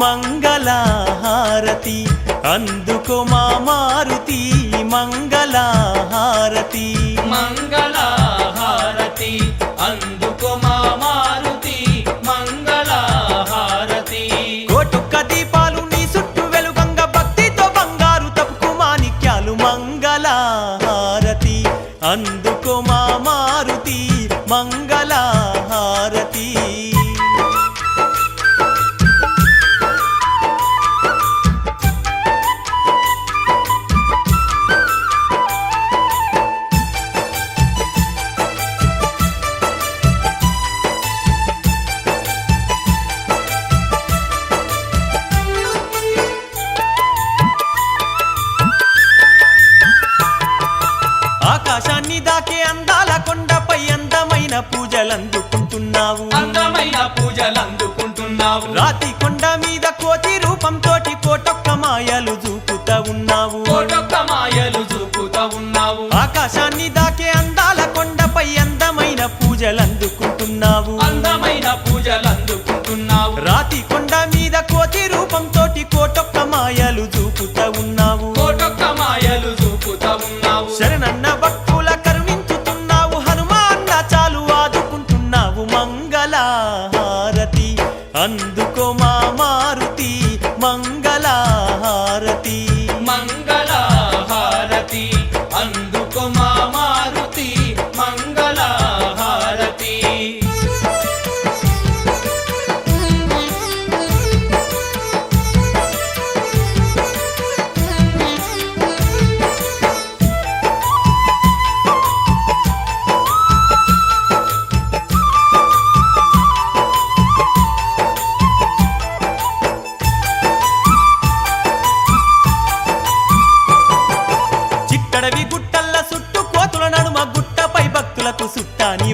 మంగళహారతి. అందుకో మా మారుతి మంగళహారతి. మంగళహారతి అందుకో మా మారుతి మంగళహారతి. కోటుక్క దీపాలు నీ చుట్టూ వెలుగంగ భక్తితో బంగారు తప్పుకు మాణిక్యాలు మంగళహారతి. అందుకో మా మారుతి మంగళహారతి. పూజలందుకుంటున్నావు. అందమైన పూజలు అందుకుంటున్నావు రాతి కొండ మీద కోతి రూపంతోటి కోటొక్క మాయలు చూపుతా ఉన్నావు. కోటొక్క మాయలు చూపుతా ఉన్నావు. ఆకాశాన్ని దాకే అందాల కొండపై అందమైన పూజలందుకుంటున్నావు. అందమైన పూజలు అందుకుంటున్నావు రాతి కొండ మీద కోతి రూపంతోటి కోటొక్క మాయలు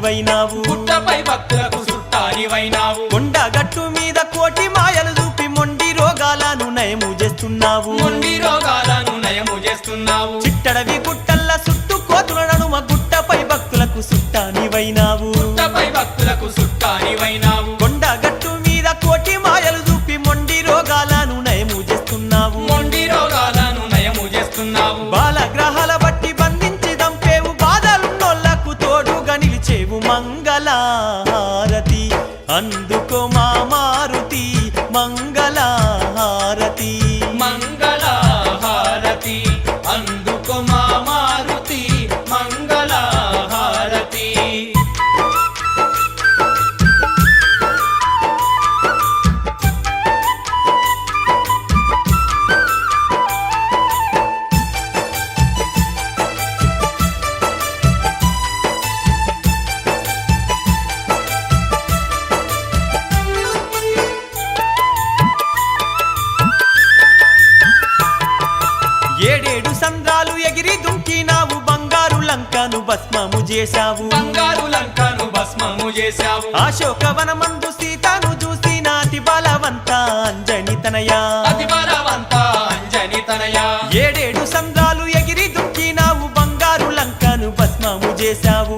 సుట్టానివైనావు గుట్టపై భక్తులకు చుట్టానివైనావు కొండ గట్టు మీద కోటి మాయలు చూపి మొండి రోగాలను నయము చేస్తున్నావు. మొండి రోగాలను నయము చేస్తున్నావు. చిట్టడవి గుట్టల్ల చుట్టూ కోతుల నడుమ గుట్టపై భక్తులకు సుట్టానివైనావు. గుట్టపై భక్తులకు చుట్టానివైనావు కొండ మంగళహారతి అందుకో లంకను భస్మము చేశావు. బంగారు లంకను భస్మము చేశావు. అశోకవనమందు సీతను చూసి నాటి బలవంత అంజని తనయా. అతి బలవంత అంజని తనయ. ఏడేడు సంద్రాలు ఎగిరి దుంకినావు బంగారు లంకను భస్మము చేశావు.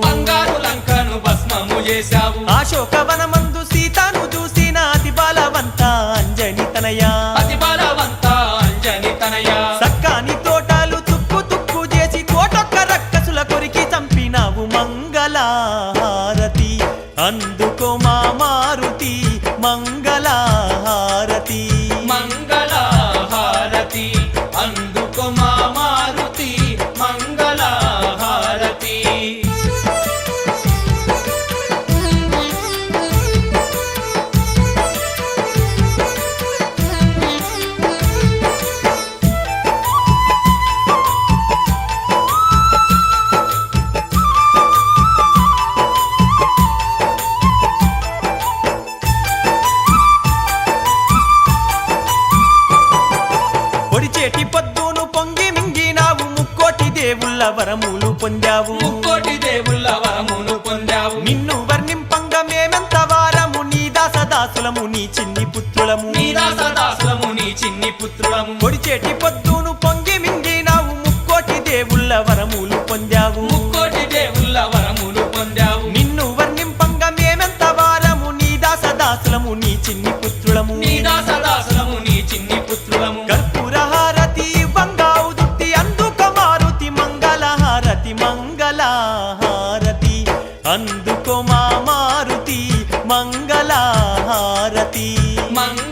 వరములు పొందావు. ముక్కోటి దేవుళ్ళ వరమును పొందావు. నిన్ను వర్ణింపంగ మేమెంత వారము నీ దాసదాసులము నీ చిన్ని పుత్రులము. నీ దాసదాసులము నీ చిన్ని పుత్రులము. పొడిచేటి పొద్దును పొంగి మింగినావు ముక్కోటి దేవుళ్ళ వరములు పొందావు. ముక్కోటి దేవుళ్ళ వరములు పొందావు. నిన్ను వర్ణింపంగ మేమెంత వారము నీ దాసదాసులము నీ చిన్ని mang